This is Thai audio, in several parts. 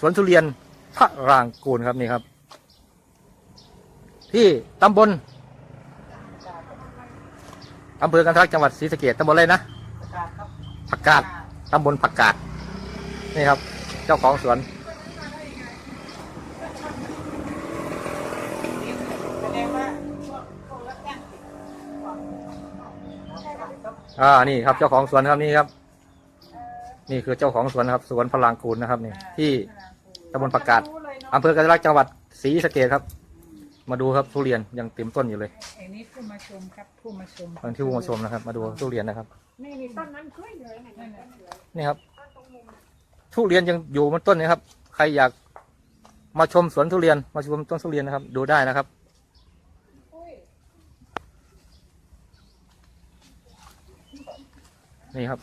สวนทุเรียนพระรางกูลครับนี่ครับ ที่ตำบลอำเภอกันทรักจังหวัดศรีสะเกษตำบลอะไรนะผักกาดตำบลผักกาดนี่ครับ เจ้าของสวน อ่านี่ครับเจ้าของสวนครับนี่ครับ นี่คือเจ้าของสวนครับ สวนพระรางกูลนะครับนี่ที่ ตำบลผักกาดอำเภอกันทรลักจังหวัดศรีสะเกษครับ มาดูครับทุเรียนยังเต็มต้นอยู่เลยอันนี้ผู้มาชมครับผู้มาชมตอนที่ผู้มาชมนะครับ มาดูทุเรียนนะครับ นี่นี่ต้นนั้นกล้วยเลยนะนั่นน่ะนี่ครับ ทุเรียนยังอยู่บนต้นนี้ครับ ใครอยากมาชมสวนทุเรียน มาชมต้นทุเรียนนะครับ ดูได้นะครับ นี่ครับ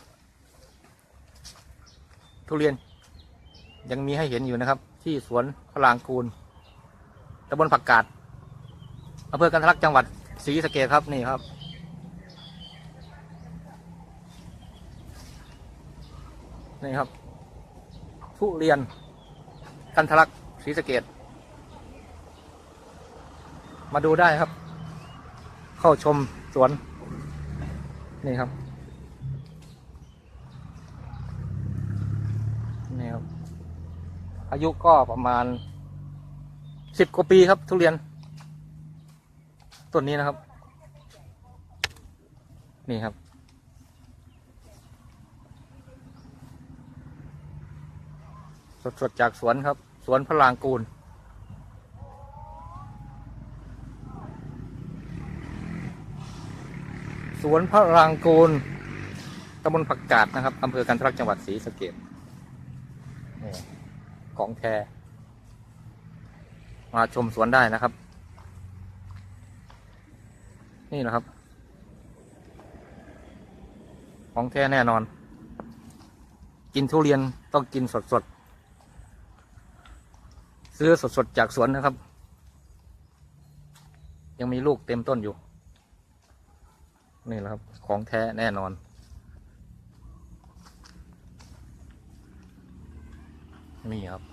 ทุเรียน ยังมีให้เห็นอยู่นะครับ ที่สวนพลางกูลตำบลผักกาดอำเภอกันทลักจังหวัดศรีสะเกษครับนี่ครับ นี่ครับทุเรียนกันทลักศรีสะเกดมาดูได้ครับ เข้าชมสวน นี่ครับ นี่ครับ อายุก็ประมาณสิบกว่าปีครับ ทุเรียนต้นนี้นะครับ นี่ครับ สดๆจากสวนครับ สวนพระรางกูลสวนพระรางกูลตำบลผักกาดนะครับอำเภอกันทรักจังหวัดศรีสะเกษนี่ ของแท้มาชมสวนได้นะครับ นี่นะครับ ของแท้แน่นอน กินทุเรียนต้องกินสดๆซื้อสดๆจากสวนนะครับ ยังมีลูกเต็มต้นอยู่ นี่แหละครับ ของแท้แน่นอน นี่ครับ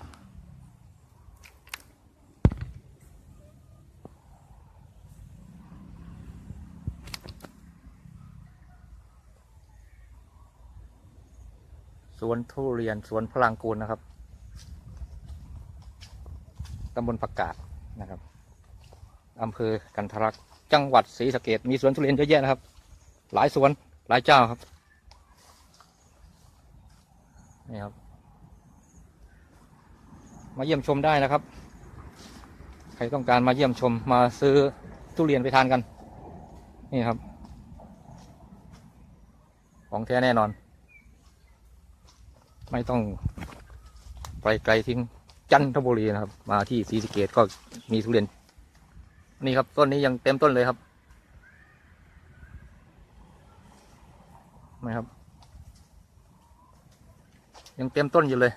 สวนทุเรียนสวนพลังกูลนะครับตำบลผักกาดนะครับอำเภอกันทรลักจังหวัดศรีสะเกดมีสวนทุเรียนเยอะแยะนะครับ หลายสวนหลายเจ้าครับนี่ครับ มาเยี่ยมชมได้นะครับ ใครต้องการมาเยี่ยมชมมาซื้อทุเรียนไปทานกัน นี่ครับ ของแท้แน่นอน ไม่ต้องไปไกลทิ้งจันทบุรีนะครับ มาที่ศรีสะเกดก็มีทุเรียน นี่ครับต้นนี้ยังเต็มต้นเลยครับนะครับ ยังเต็มต้นอยู่เลย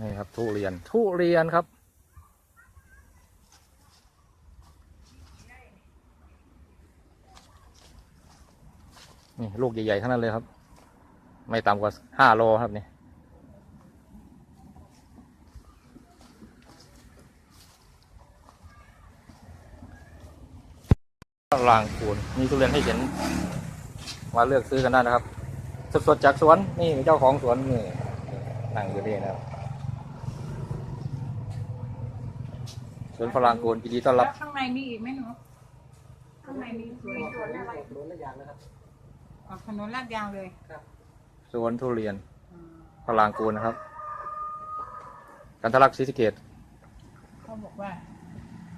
นี่ครับทุเรียนทุเรียนครับ นี่ลูกใหญ่ๆทั้งนั้นเลยครับ ไม่ต่ำกว่าห้าโลครับนี่รางคูนมีทุเรียนให้เห็นมาเลือกซื้อกันได้นะครับ สดๆจากสวนนี่เจ้าของสวนนี่นั่งอยู่นี่นะครับ สวนพลางกูลยินดีต้อนรับแล้วข้างในมีอีกไหมหนูข้างในมีสวนสวนอะไรสวนละอย่างนะครับ ออกถนนลาดยาวเลยสวนทุเรียนอืมพลางกูลนะครับ กันทะลักศรีสะเกดเขาบอกว่า